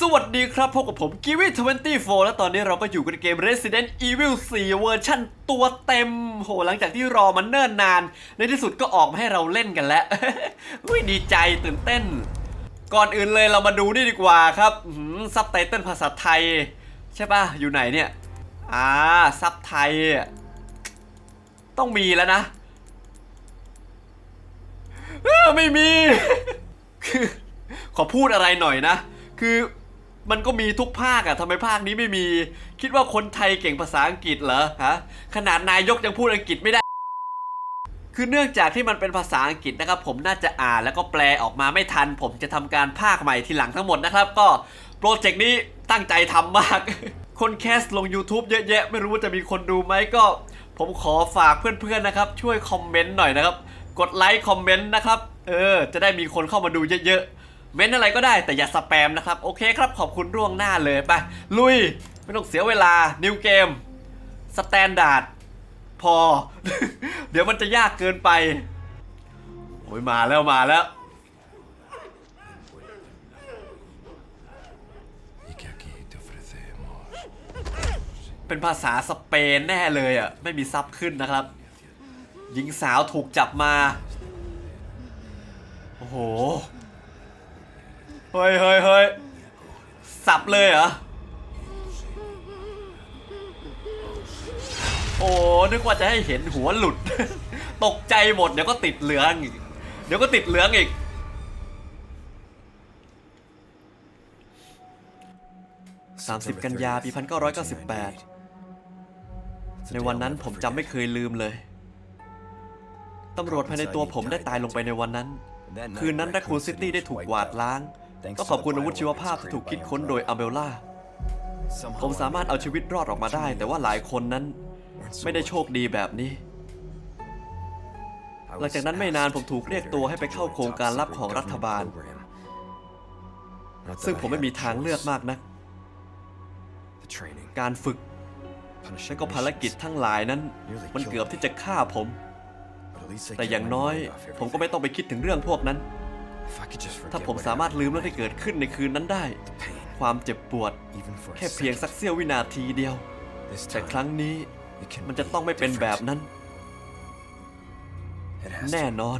สวัสดีครับพบกับผมกิวิ24 และตอนนี้เราก็อยู่กันในเกม Resident Evil 4 เวอร์ชั่นตัวเต็ม โห หลังจากที่รอมันเนิ่นนาน ในที่สุดก็ออกมาให้เราเล่นกันแล้วอุ้ยดีใจตื่นเต้น ก่อนอื่นเลยเรามาดูนี่ดีกว่าครับซับไตเติลภาษาไทย ใช่ป่ะ อยู่ไหนเนี่ย อ่า ซับไทย ต้องมีแล้วนะไม่มีคือขอพูดอะไรหน่อยนะ คือ มันก็มีทุกภาคอะทำไมภาคนี้ไม่มี คิดว่าคนไทยเก่งภาษาอังกฤษเหรอฮะ ขนาดนายกยังพูดอังกฤษไม่ได้ คือเนื่องจากที่มันเป็นภาษาอังกฤษนะครับ ผมน่าจะอ่านแล้วก็แปลออกมาไม่ทัน ผมจะทำการภาคใหม่ทีหลังทั้งหมดนะครับ ก็โปรเจกต์นี้ตั้งใจทำมาก คนแคสลง YouTube เยอะแยะ ไม่รู้ว่าจะมีคนดูไหมก็ ผมขอฝากเพื่อนๆนะครับ ช่วยคอมเมนต์หน่อยนะครับ กดไลค์คอมเมนต์นะครับ เออ จะได้มีคนเข้ามาดูเยอะๆ เม้นอะไรก็ได้แต่อย่าสแปมนะครับ โอเคครับขอบคุณร่วงหน้าเลยไปลุย ไม่ต้องเสียเวลานิวเกมสแตนดาร์ดพอ เดี๋ยวมันจะยากเกินไป โอ้ยมาแล้วมาแล้วเป็นภาษาสเปนแน่เลยอะ ไม่มีซับขึ้นนะครับ หญิงสาวถูกจับมา โอ้โห เฮ้ยเฮ้ยเฮ้ยสับเลยเหรอ โอ้นึกว่าจะให้เห็นหัวหลุด ตกใจหมด เดี๋ยวก็ติดเหลืองอีก เดี๋ยวก็ติดเหลืองอีก 30 กันยาปี 1998 ในวันนั้นผมจำไม่เคยลืมเลย ตำรวจภายในตัวผมได้ตายลงไปในวันนั้น คืนนั้นแรคคูนซิตี้ได้ถูกกวาดล้าง ก็ขอบคุณอาวุธชีวภาพที่ถูกคิดค้นโดยอเบลล่า ผมสามารถเอาชีวิตรอดออกมาได้ แต่ว่าหลายคนนั้นไม่ได้โชคดีแบบนี้ หลังจากนั้นไม่นานผมถูกเรียกตัวให้ไปเข้าโครงการลับของรัฐบาล ซึ่งผมไม่มีทางเลือกมากนะการฝึกและก็ภารกิจทั้งหลายนั้น มันเกือบที่จะฆ่าผม แต่อย่างน้อย ผมก็ไม่ต้องไปคิดถึงเรื่องพวกนั้น ถ้าผมสามารถลืมเรื่องที่เกิดขึ้นในคืนนั้นได้ ความเจ็บปวด แค่เพียงสักเสี้ยววินาทีเดียว แต่ครั้งนี้มันจะต้องไม่เป็นแบบนั้น แน่นอน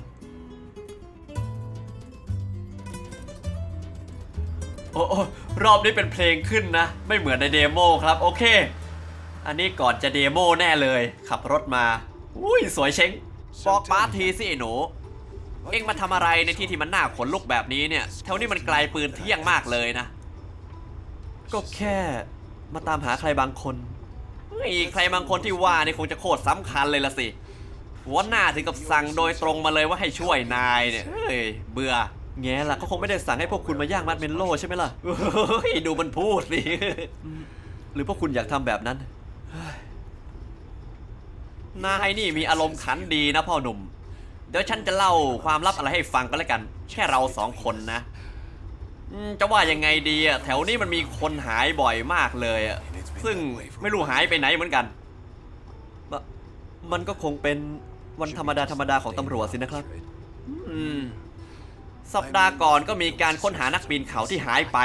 โอ้โอ้รอบนี้เป็นเพลงขึ้นนะ ไม่เหมือนในเดโมครับ โอเค อันนี้ก่อนจะเดโมแน่เลย ขับรถมา อุ้ย สวยเช้งบอกป้าทีสิไอ้หนู เอ็งมาทำอะไรในที่ที่มันน่าขนลุกแบบนี้เนี่ยแถวนี้มันไกลปืนเที่ยงมากเลยนะ ก็แค่มาตามหาใครบางคนเฮ้ยใครบางคนที่ว่านี่คงจะโคตรสำคัญเลยละสิหัวหน้าถึงกับสั่งโดยตรงมาเลยว่าให้ช่วยนายเนี่ยเฮ้ยเบื่อแง่ล่ะเขาคงไม่ได้สั่งให้พวกคุณมาย่างมัดเมนโลใช่ไหมล่ะดูมันพูดสิหรือพวกคุณอยากทำแบบนั้นเฮ้ยนายนี่มีอารมณ์ขันดีนะพ่อหนุ่ม เดี๋ยวฉันจะเล่าความลับอะไรให้ฟังก็แล้วกัน แค่เราสองคนนะจะว่ายังไงดีอะแถวนี้มันมีคนหายบ่อยมากเลยอะซึ่งไม่รู้หายไปไหนเหมือนกัน มันก็คงเป็นวันธรรมดาธรรมดาของตำรวจสินะครับสัปดาห์ก่อนก็มีการค้นหานักปีนเขาที่หายไป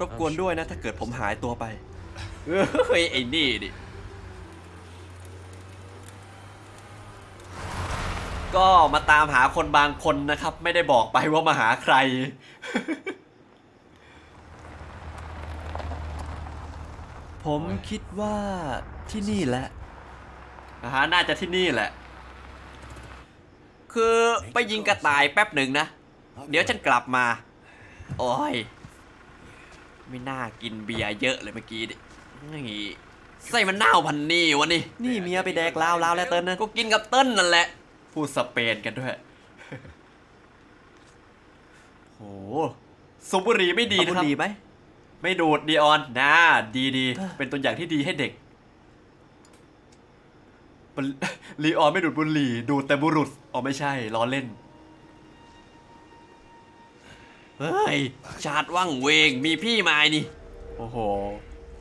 รบกวนด้วยนะ ถ้าเกิดผมหายตัวไปเฮ้ยไอ้นี่ดิ ก็มาตามหาคนบางคนนะครับ ไม่ได้บอกไปว่ามาหาใคร ผมคิดว่าที่นี่แหละอาหาน่าจะที่นี่แหละ คือไปยิงกระต่ายแป๊บหนึ่งนะ เดี๋ยวฉันกลับมา โอ้ย ไม่น่ากินเบียร์เยอะเลยเมื่อกี้ดินี่ใส่มันเน่าพันนี่วะนี่ นี่เมียไปแดกลาวลาวแล้วเติ้ลนะก็กินกับเติ้ลนั่นแหละ พูดสเปนกันด้วย โหสูบบุหรี่ไม่ดีนะครับดีไหม ไม่ดูดดีออนนะดีดีเป็นตัวอย่างที่ดีให้เด็กมัน ลีออนไม่ดูดบุหรี่ ดูดแต่บุรุษอ๋อไม่ใช่ล้อเล่น เฮ้ย ชาติว่างเวงมีพี่มานี่ โอ้โห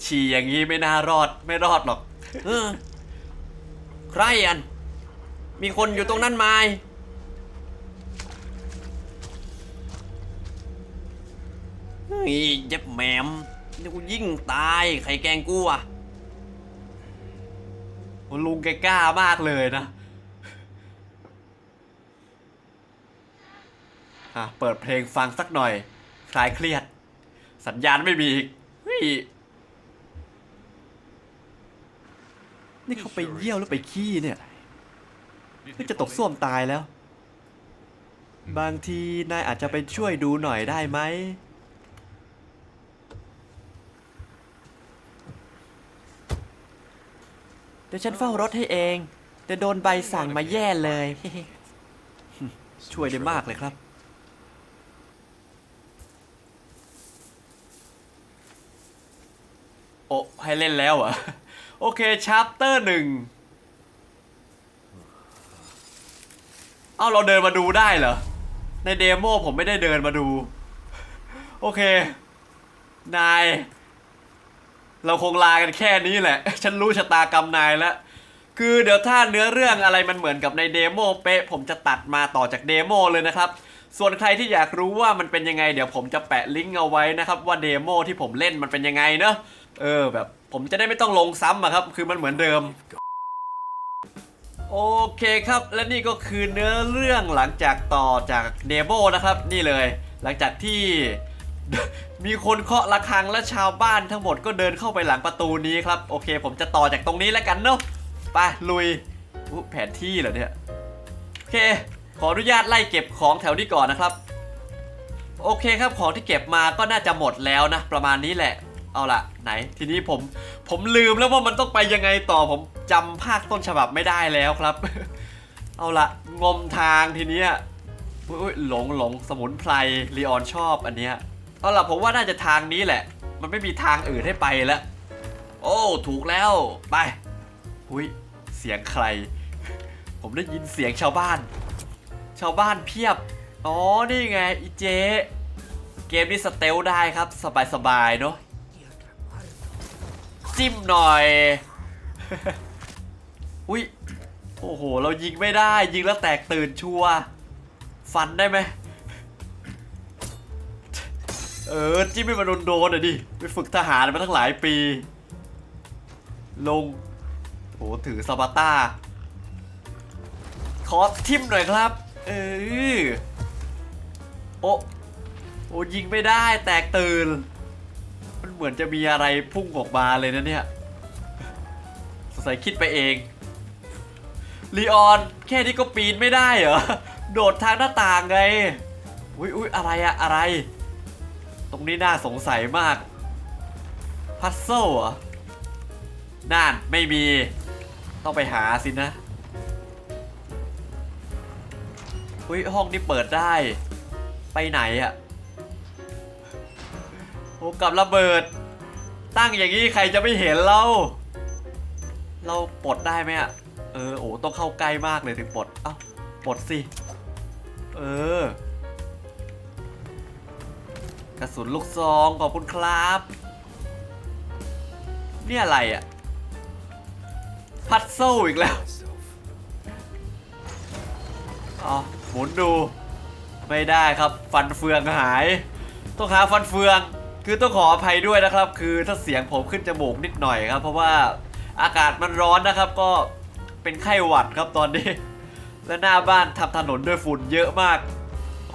ฉี่อย่างนี้ไม่น่ารอดไม่รอดหรอก เออ ใครอัน มีคนอยู่ตรงนั้นไหมเฮ้ยเจ็บแหมมนี่กูยิ่งตายใครแกล้งกูอะลุงแกกล้ามากเลยนะอะเปิดเพลงฟังสักหน่อย คลายเครียด สัญญาณไม่มีอีกเฮ้ยนี่เขาไปเยี่ยวหรือไปขี้เนี่ย นี่จะตกส้วมตายแล้ว บางทีนายอาจจะไปช่วยดูหน่อยได้ไหม เดี๋ยวฉันเฝ้ารถให้เอง แต่โดนใบสั่งมาแย่เลย ช่วยได้มากเลยครับ โอ้ให้เล่นแล้วเหรอ โอเคชาร์ปเตอร์หนึ่ง เอ้าเราเดินมาดูได้เหรอ ในเดโมผมไม่ได้เดินมาดู โอเค นาย เราคงลากันแค่นี้แหละ ฉันรู้ชะตากรรมนายแล้ว คือเดี๋ยวถ้าเนื้อเรื่องอะไรมันเหมือนกับในเดโมเป๊ะ ผมจะตัดมาต่อจากเดโมเลยนะครับส่วนใครที่อยากรู้ว่ามันเป็นยังไง เดี๋ยวผมจะแปะลิงก์เอาไว้นะครับว่าเดโมที่ผมเล่นมันเป็นยังไงเนอะเออแบบผมจะได้ไม่ต้องลงซ้ำอะครับ คือมันเหมือนเดิม โอเคครับ และนี่ก็คือเนื้อเรื่องหลังจากต่อจากเดโมนะครับ นี่เลย หลังจากที่ มีคนเคาะระฆังและชาวบ้านทั้งหมดก็เดินเข้าไปหลังประตูนี้ครับ โอเค ผมจะต่อจากตรงนี้แล้วกันเนาะไปลุยอุ๊ยแผนที่เหรอเนี่ยโอเค ขออนุญาตไล่เก็บของแถวนี้ก่อนนะครับ โอเคครับของที่เก็บมาก็น่าจะหมดแล้วนะ ประมาณนี้แหละ เอาละไหน ทีนี้ผมผมลืมแล้วว่ามันต้องไปยังไงต่อผมจำภาคต้นฉบับไม่ได้แล้วครับ เอาละงมทางทีเนี้ยอุ๊ยหลงหลงสมุนไพรลีออนชอบอันเนี้ยเอาละผมว่าน่าจะทางนี้แหละ มันไม่มีทางอื่นให้ไปแล้ว โอ้ ถูกแล้วไปหุยเสียงใคร ผมได้ยินเสียงชาวบ้าน ชาวบ้านเพียบอ๋อนี่ไงอีเจเกมนี้สเตลได้ครับ สบายๆเนาะ จิ้มหน่อย อุ้ยโอ้โห เรายิงไม่ได้ ยิงแล้วแตกตื่นชัวร์ฟันได้ไหม เออ จิ้มให้มันโดนๆหน่อยดิ ไปฝึกทหารมาตั้งหลายปี ลง โห ถือซาบาต้า ขอทิมหน่อยครับ เออ โอ้โอ้ยิงไม่ได้ แตกตื่น มันเหมือนจะมีอะไรพุ่งออกมาเลยนะเนี่ยสงสัยคิดไปเองลีออนแค่นี้ก็ปีนไม่ได้เหรอ โดดทางหน้าต่างไง อุ้ยอุ้ยอะไรอะอะไร ตรงนี้น่าสงสัยมาก พัซเซิลเหรอนั่นไม่มี ต้องไปหาสินะ อุ้ยห้องนี้เปิดได้ ไปไหนอะ โอ้กับระเบิด ตั้งอย่างนี้ใครจะไม่เห็นเรา เราปลดได้ไหมอะเออโอ้ต้องเข้าใกล้มากเลยถึงปลด เอ้าปลดสิ เออ กระสุนลูกซองขอบคุณครับ นี่อะไรอะพัดโซ่อีกแล้วอ๋อหมุนดู ไม่ได้ครับ ฟันเฟืองหาย ต้องหาฟันเฟือง คือต้องขออภัยด้วยนะครับ คือถ้าเสียงผมขึ้นจมูกนิดหน่อยครับ เพราะว่าอากาศมันร้อนนะครับก็เป็นไข้หวัดครับตอนนี้ และหน้าบ้านทำถนนด้วยฝุ่นเยอะมาก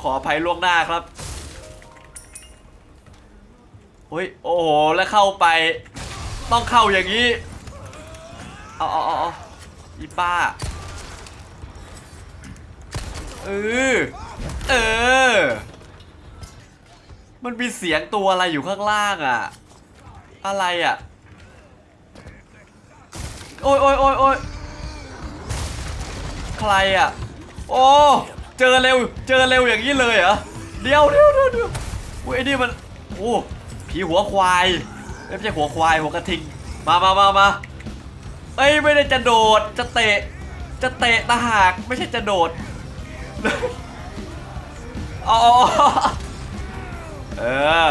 ขออภัยล่วงหน้าครับเฮ้ยโอ้โหแล้วเข้าไป ต้องเข้าอย่างนี้อาเอาเอาเอาอีป้าเออเออ มันมีเสียงตัวอะไรอยู่ข้างล่างอะ อะไรอะ โอ้ยโอ้ยโอ้ยโอ้ยใครอะ โอ้ เจอเร็ว เจอเร็วอย่างนี้เลยเหรอ เดี๋ยวเดี๋ยวเดี๋ยวเดี๋ยวโอ้ยไอ้นี่มัน โอ้ ผีหัวควาย ไม่ใช่หัวควาย หัวกระทิง มามามามาเอ้ย ไม่ได้จะโดด จะเตะ จะเตะตาหาก ไม่ใช่จะโดด อ๋อ เออ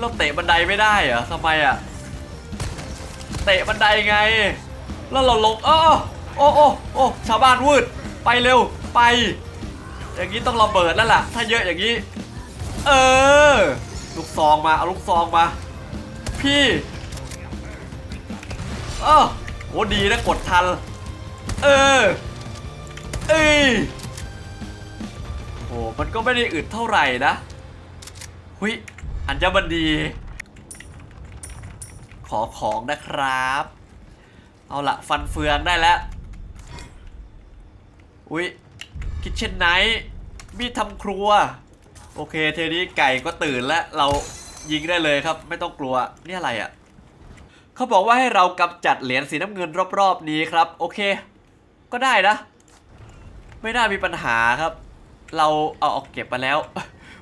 เราเตะบันไดไม่ได้เหรอทำไมอะ เตะบันไดไง แล้วเราลงอ้อโอ้โอ้โอ้ชาวบ้านวืด ไปเร็ว ไป อย่างนี้ต้องระเบิดแล้วล่ะ ถ้าเยอะอย่างนี้ เออ ลูกซองมา เอาลูกซองมา พี่ เออโหดีนะกดทัน เออ เอ้ยโอ้มันก็ไม่ได้อึดเท่าไหร่นะ หุยอัญมณีขอของนะครับ เอาละฟันเฟืองได้แล้ว อุ้ยคิดเช่นไนมีดทำครัว โอเคเทนี้ไก่ก็ตื่นแล้วเรายิงได้เลยครับ ไม่ต้องกลัว นี่อะไรอะ่ะ เขาบอกว่าให้เรากำจัดเหรียญสีน้ำเงินรอบๆนี้ครับ โอเค ก็ได้นะ ไม่น่ามีปัญหาครับ เราเอาออกเก็บมาแล้ว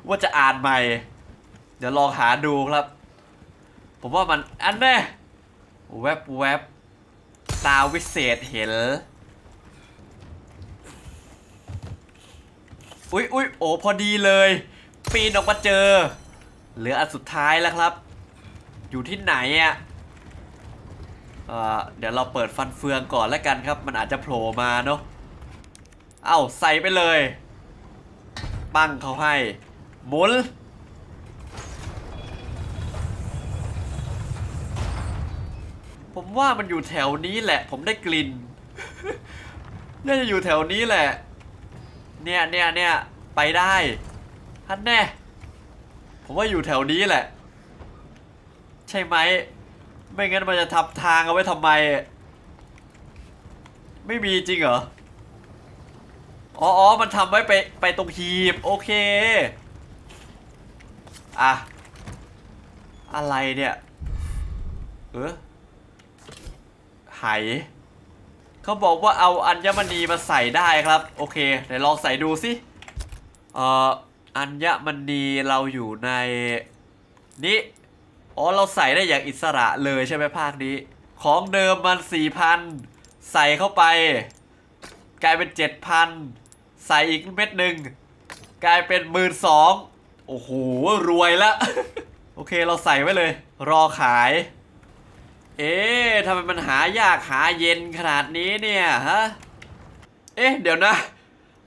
ว่าจะอ่านใหม่ ดี๋ยวลองหาดูครับ ผมว่ามันอันแน่แวบแวบตาวิเศษเห็นอุ๊ยอุ๊ยโอ้พอดีเลย ปีนออกมาเจอ เหลืออันสุดท้ายแล้วครับ อยู่ที่ไหนอะ่ะเอ่อเดี๋ยวเราเปิดฟันเฟืองก่อนแล้วกันครับ มันอาจจะโผล่มาเนาะเอ้าใส่ไปเลย ปั้งเขาให้หมุน ผมว่ามันอยู่แถวนี้แหละ ผมได้กลิ่น น่าจะอยู่แถวนี้แหละ เนี่ยเนี่ยเนี่ยไปได้ท่านแน่ ผมว่าอยู่แถวนี้แหละ ใช่ไหม ไม่งั้นมันจะทำทางเอาไว้ทำไม ไม่มีจริงเหรอ อ๋ออมันทำไว้ไปไปตรงหีบ โอเค อะ อะไรเนี่ย เออ เขาบอกว่าเอาอัญมณีมาใส่ได้ครับ โอเคเดี๋ยวลองใส่ดูสิเอ่ออัญมณีเราอยู่ในนี้อ๋อเราใส่ได้อย่างอิสระเลยใช่ไหมภาคนี้ ของเดิมมันสี่พันใส่เข้าไป กลายเป็นเจ็ดพันใส่อีกเม็ดหนึ่งกลายเป็นหมื่นสองโอ้โห รวยละ โอเคเราใส่ไว้เลย รอขาย เอ๊ะทำไมมันหายากหาเย็นขนาดนี้เนี่ยฮะ เอ๊ะ เดี๋ยวนะ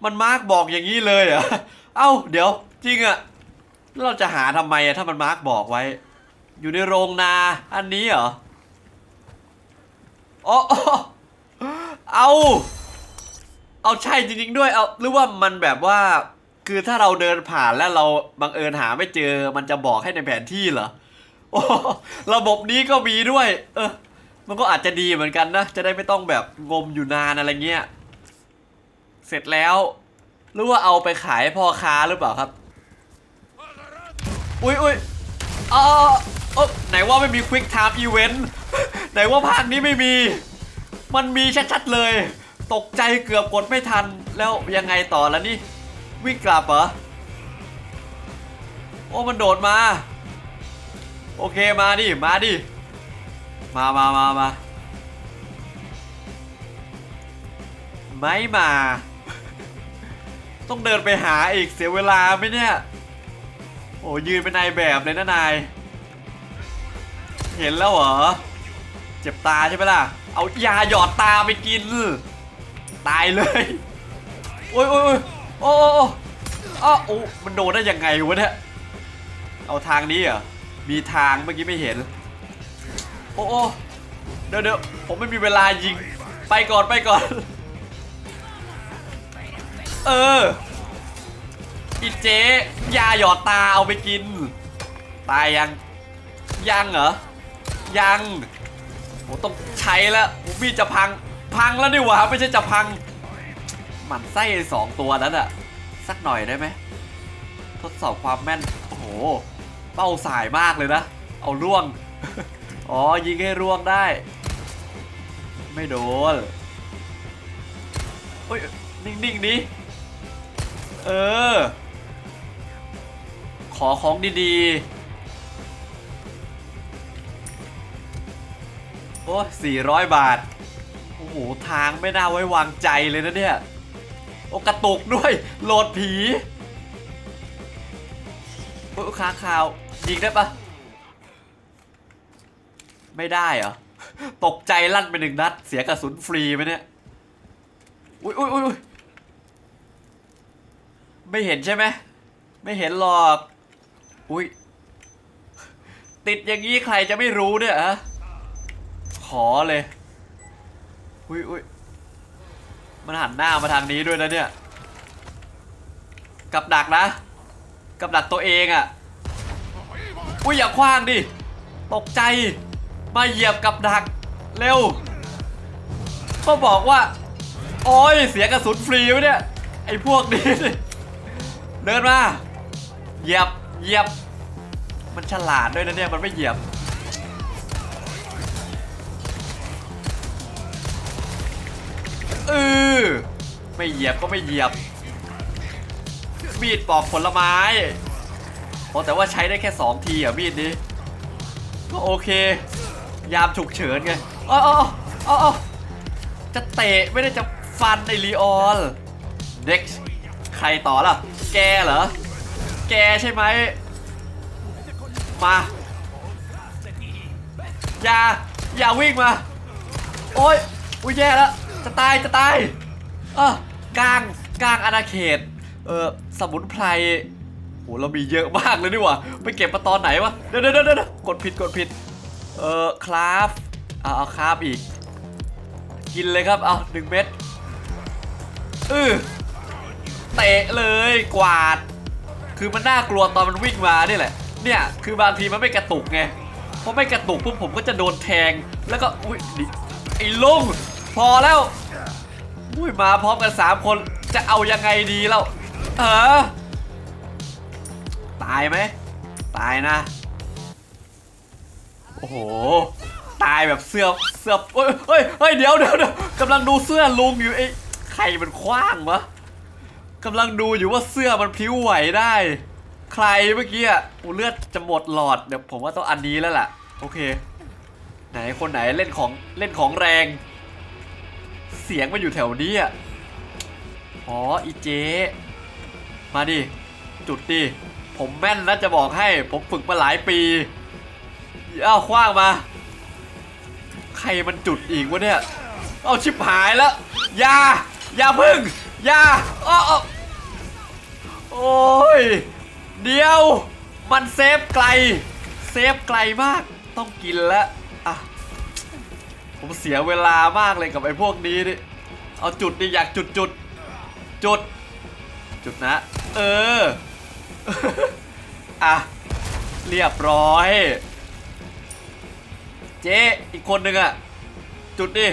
มันมาร์กบอกอย่างนี้เลยเหรอ เอ้า เดี๋ยวจริงอะแล้วเราจะหาทำไมอะถ้ามันมาร์กบอกไว้ อยู่ในโรงนา อันนี้เหรออ๋ออ๋อเอา เอาใช่จริงๆด้วย เอาหรือว่ามันแบบว่า คือถ้าเราเดินผ่านแล้วเราบังเอิญหาไม่เจอ มันจะบอกให้ในแผนที่เหรอ โอ้ระบบนี้ก็มีด้วย เออ มันก็อาจจะดีเหมือนกันนะ จะได้ไม่ต้องแบบงมอยู่นานอะไรเงี้ย เสร็จแล้ว หรือว่าเอาไปขายพ่อค้าหรือเปล่าครับ อุ้ยอุ้ยอ๋อเออไหนว่าไม่มี Quick Time Event ไหนว่าภาคนี้ไม่มี มันมีชัดๆเลย ตกใจเกือบกดไม่ทัน แล้วยังไงต่อแล้วนี่ วิ่งกลับเหรอ โอ้มันโดดมา โอเคมาดิ มาดิ มามามามาไม่มา ต้องเดินไปหาอีกเสียเวลาไหมเนี่ย โอ้ยืนเป็นนายแบบเลยนะนาย เห็นแล้วเหรอ เจ็บตาใช่ไหมล่ะ เอายาหยอดตาไปกิน ตายเลย โอ้ยโอ้ยโอ้โอ้โอ้ยอ้าวโอ้มันโดนได้ยังไงวะเนี่ย เอาทางนี้เหรอ มีทางเมื่อกี้ไม่เห็น โอ้โอเดี๋ยวเดี๋ยวผมไม่มีเวลายิง ไปก่อนไปก่อน เออ อีเจ๊ยาหยอดตาเอาไปกิน ตายยัง ยังเหรอ ยังโอ้ต้องใช้แล้วโอ้มีจะพัง พังแล้วนี่หว่าไม่ใช่จะพัง หมันไส้สองตัวนั้นอะสักหน่อยได้ไหม ทดสอบความแม่น โอ้โห เป้าสายมากเลยนะ เอาร่วง อ๋อ ยิงให้ร่วงได้ ไม่โดนเฮ้ย นิ่งๆดิเออ ขอของดีๆ โอ้สี่ร้อยบาท โอ้โห ทางไม่น่าไว้วางใจเลยนะเนี่ย โอ้กระตุกด้วย โหลดผีโอ้ค้างคาว ยิงได้ปะไม่ได้เหรอ ตกใจลั่นไปหนึ่งนัด เสียกระสุนฟรีไหมเนี่ย อุ้ยอุ้ยอุ้ยไม่เห็นใช่ไหม ไม่เห็นหรอก อุ้ย ติดอย่างนี้ใครจะไม่รู้เนี่ยอะขอเลย อุ้ยอุ้ยมันหันหน้ามาทางนี้ด้วยนะเนี่ย กับดักนะ กับดักตัวเองอะ่ะ อุ้ยอย่าคว้างดิ ตกใจ มาเหยียบกับดัก เร็ว ก็บอกว่า โอ้ยเสียกระสุนฟรีวะเนี่ย ไอ้พวกนี้ เดินมา เหยียบ เหยียบ มันฉลาดด้วยนะเนี่ย มันไม่เหยียบ เออ ไม่เหยียบก็ไม่เหยียบ มีดปอกผลไม้ โอ้แต่ว่าใช้ได้แค่ 2 ทีอะมีดนี้ก็โอเค ยามฉุกเฉินไงอ๋ออ๋ออ๋อจะเตะไม่ได้จะฟันในลีออน next ใครต่อล่ะ แกเหรอ แกใช่ไหม มา อย่า อย่าวิ่งมา โอ้ยอุ้ยแย่แล้ว จะตาย จะตาย เออกลางกลางอาณาเขต เออสมุนไพร โหเรามีเยอะมากเลยนี่หว่าไปเก็บมาตอนไหนวะเดี๋ยวเดี๋ยวเดี๋ยวเดี๋ยวกดผิดกดผิด เออคราฟเอาเอาคราฟอีก กินเลยครับเอาหนึ่งเม็ดเออเตะเลยกวาด คือมันน่ากลัวตอนมันวิ่งมานี่แหละ เนี่ยคือบางทีมันไม่กระตุกไงเพอไม่กระตุกปุ๊บผมก็จะโดนแทง แล้วก็อุ้ยไอ้ลุงพอแล้วอุ้ยมาพร้อมกันสามคนจะเอายังไงดีแล้วเออายไหม ตายนะ โอ้โห ตายแบบเสื้อเสื้อเฮ้ยเฮ้ยเฮ้ยเดี๋ยวเดี๋ยวเดี๋ยวกำลังดูเสื้อลุงอยู่ไอ้ใครมันคว้างวะกำลังดูอยู่ว่าเสื้อมันพลิ้วไหวได้ ใครเมื่อกี้อะเลือดจะหมดหลอดเดี๋ยวผมว่าต้องอันนี้แล้วล่ะ โอเค ไหนคนไหนเล่นของเล่นของแรง เสียงมันอยู่แถวนี้อะอ๋ออีเจ มาดิ จุดดิ ผมแม่นนะจะบอกให้ ผมฝึกมาหลายปีเอาคว้างมา ใครมันจุดอีกวะเนี่ย เอาชิบหายแล้วย่าอย่าพึ่งอย่าอ้อโอ้ย เดียว มันเซฟไกล เซฟไกลมาก ต้องกินแล้วอะ ผมเสียเวลามากเลยกับไอ้พวกนี้นี่เอาจุดดิอยากจุดจุดจุด จุดนะ เออ อะ เรียบร้อย เจ๊อีกคนหนึ่งอะ จุดดิ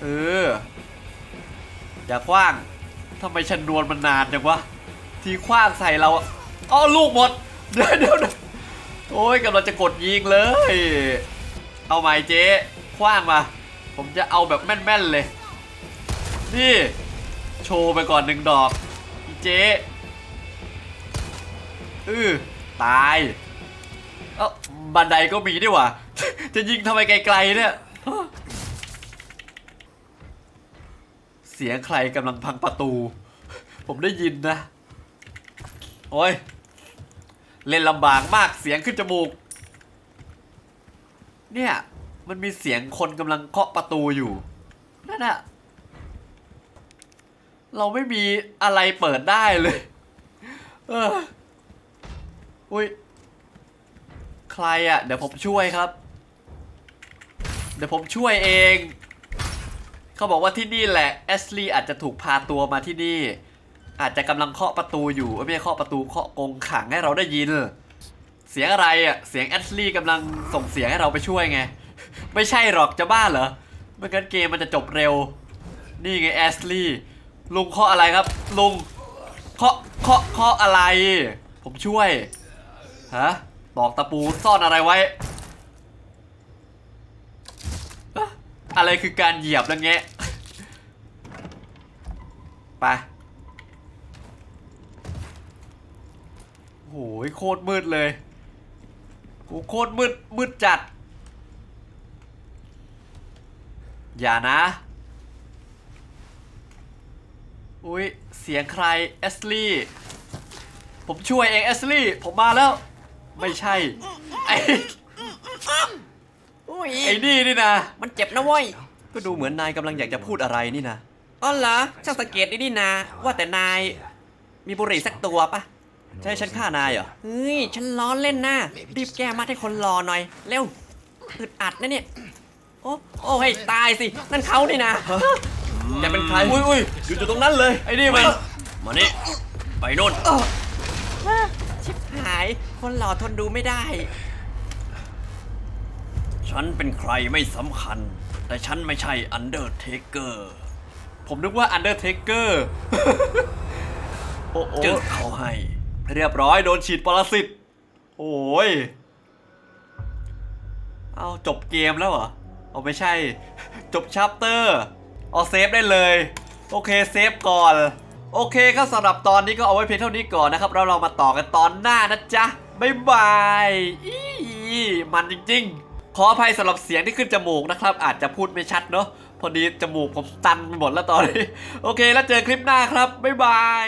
เออ อย่าคว้างทำไมชันนวลมันนานจังวะ ทีคว้างใส่เราอ้อลูกหมด เดี๋ยวเดี๋ยวโอ้ยกำลังจะกดยิงเลย เอาไหมเจ๊คว้างมา ผมจะเอาแบบแม่นๆเลย นี่ โชว์ไปก่อนหนึ่งดอก เจ๊ ออตายเอ้าบันไดก็มีนี่หว่าจะยิงทำไมไกลๆเนี่ย เสียงใครกำลังพังประตู ผมได้ยินนะ โอ้ย เล่นลำบากมากเสียงขึ้นจมูก เนี่ย มันมีเสียงคนกำลังเคาะประตูอยู่ นั่นอะเราไม่มีอะไรเปิดได้เลย เออ อุ้ย ใครอะ่ะ เดี๋ยวผมช่วยครับ เดี๋ยวผมช่วยเอง เขาบอกว่าที่นี่แหละแอสลีย์อาจจะถูกพาตัวมาที่นี่ อาจจะกำลังเคาะประตูอยู่ไม่ใช่เคาะประตูเคาะกรงขังให้เราได้ยิน เสียงอะไรอะ่ะ เสียงแอสลีย์กำลังส่งเสียงให้เราไปช่วยไง ไม่ใช่หรอกจะบ้าเหรอไม่งั้นเกมมันจะจบเร็ว นี่ไงแอสลีย์ลุงเคาะอะไรครับ ลุงเคาะเคาะเคาะอะไร ผมช่วย ฮะตอกตะปูซ่อนอะไรไว้ อะอะไรคือการเหยียบแล้วแงะไปโอ้ยโคตรมืดเลยโอ้โคตรมืดมืดจัด อย่านะ อุ้ยเสียงใคร เอสลี่ ผมช่วยเอง เอสลี่ ผมมาแล้ว ไม่ใช่ ไอ้อุ้ยไอ้นี่นี่นะ มันเจ็บนะเว้ยก็ดูเหมือนนายกำลังอยากจะพูดอะไรนี่นะ อ๋อเหรอช่างสังเกตดีนี่นา ว่าแต่นาย มีบุหรี่สักตัวปะจะให้ฉันฆ่านายเหรอ เฮ้ย ฉันล้อเล่นนะรีบแก้มัดให้คนรอหน่อย เร็วอึดอัดนะเนี่ย โอ้โอ้ให้ตายสิ นั่นเขานี่นะจะเป็นใคร อุ้ยอุ้ยอยู่อยู่ตรงนั้นเลย ไอ้นี่มัน มานี่ ไปโน่น ชิบหาย คนหล่อทนดูไม่ได้ ฉันเป็นใครไม่สำคัญ แต่ฉันไม่ใช่อันเดอร์เทเกอร์ผมนึกว่าอันเดอร์เทเกอร์โอ้โหจึงเขาให้ เรียบร้อยโดนฉีดปรสิตโอ้ย เอาจบเกมแล้วเหรอ เอาไม่ใช่ จบชัปเตอร์ เอาเซฟได้เลย โอเคเซฟก่อน โอเคครับสำหรับตอนนี้ก็เอาไว้เพียงเท่านี้ก่อนนะครับ แล้วเรามาต่อกันตอนหน้านะจ๊ะ บ๊ายบายอีมันจริง ๆ ขออภัยสำหรับเสียงที่ขึ้นจมูกนะครับ อาจจะพูดไม่ชัดเนาะพอดีจมูกผมตันไปหมดแล้วตอนนี้ โอเคแล้วเจอคลิปหน้าครับ บ๊ายบาย